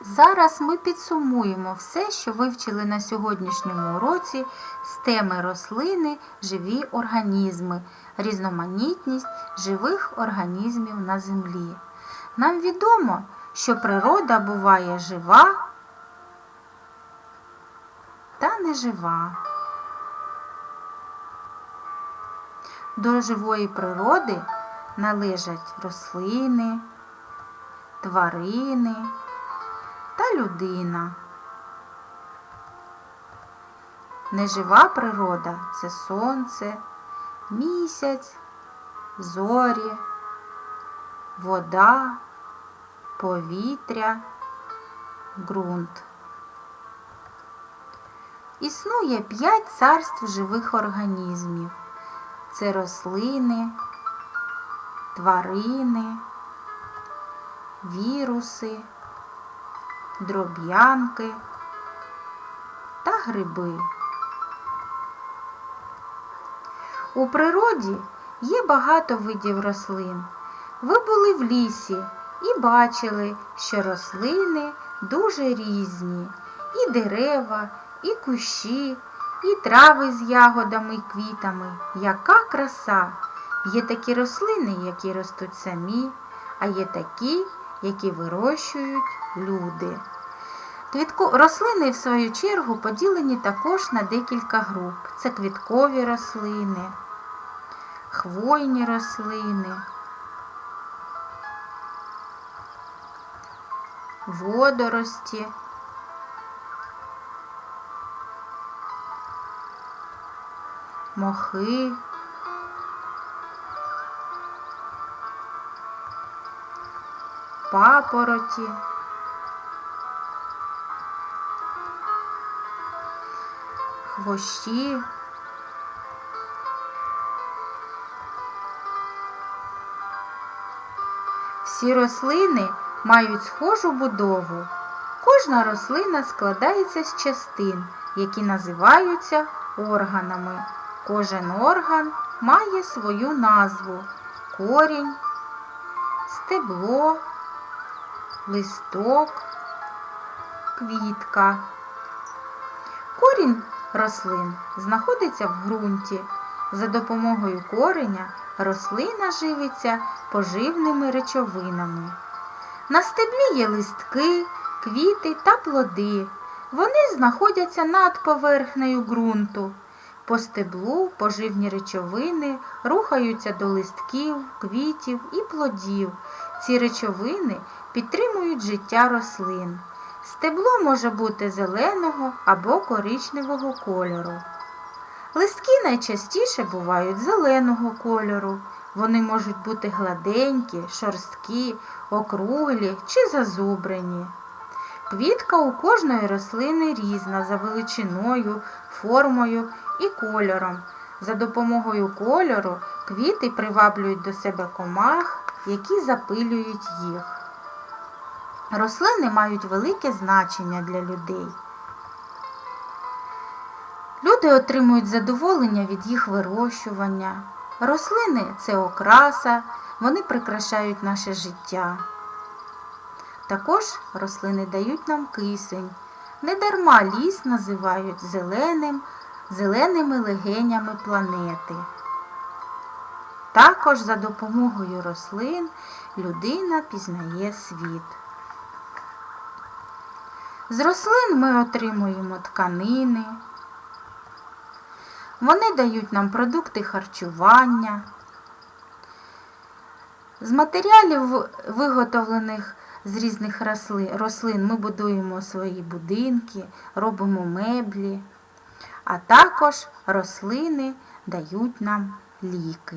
Зараз ми підсумуємо все, що вивчили на сьогоднішньому уроці з теми рослини, живі організми, різноманітність живих організмів на землі. Нам відомо, що природа буває жива та нежива. До живої природи належать рослини, тварини та людина. Нежива природа це сонце, місяць, зорі, вода, повітря, ґрунт. Існує п'ять царств живих організмів. Це рослини, тварини, віруси, дроб'янки та гриби. У природі є багато видів рослин. Ви були в лісі і бачили, що рослини дуже різні. І дерева, і кущі, і трави з ягодами і квітами. Яка краса! Є такі рослини, які ростуть самі, а є такі, які вирощують люди. Квітко... Рослини, в свою чергу, поділені також на декілька груп. Це квіткові рослини, хвойні рослини, водорості, мохи, папороті. хвощі, Всі рослини мають схожу будову. Кожна рослина складається з частин, які називаються органами. Кожен орган має свою назву корінь, стебло, листок, квітка. Корінь рослин знаходиться в ґрунті. За допомогою кореня рослина живиться поживними речовинами. На стеблі є листки, квіти та плоди. Вони знаходяться над поверхнею ґрунту. По стеблу поживні речовини рухаються до листків, квітів і плодів. Ці речовини підтримують життя рослин. Стебло може бути зеленого або коричневого кольору. Листки найчастіше бувають зеленого кольору. Вони можуть бути гладенькі, шорсткі, округлі чи зазубрені. Квітка у кожної рослини різна за величиною, формою і кольором. За допомогою кольору квіти приваблюють до себе комах, які запилюють їх. Рослини мають велике значення для людей. Люди отримують задоволення від їх вирощування. Рослини це окраса, вони прикрашають наше життя. Також рослини дають нам кисень. Недарма ліс називають зеленим, зеленими легенями планети. Також за допомогою рослин людина пізнає світ. З рослин ми отримуємо тканини. Вони дають нам продукти харчування. З матеріалів, виготовлених з різних рослин, ми будуємо свої будинки, робимо меблі, а також рослини дають нам ліки.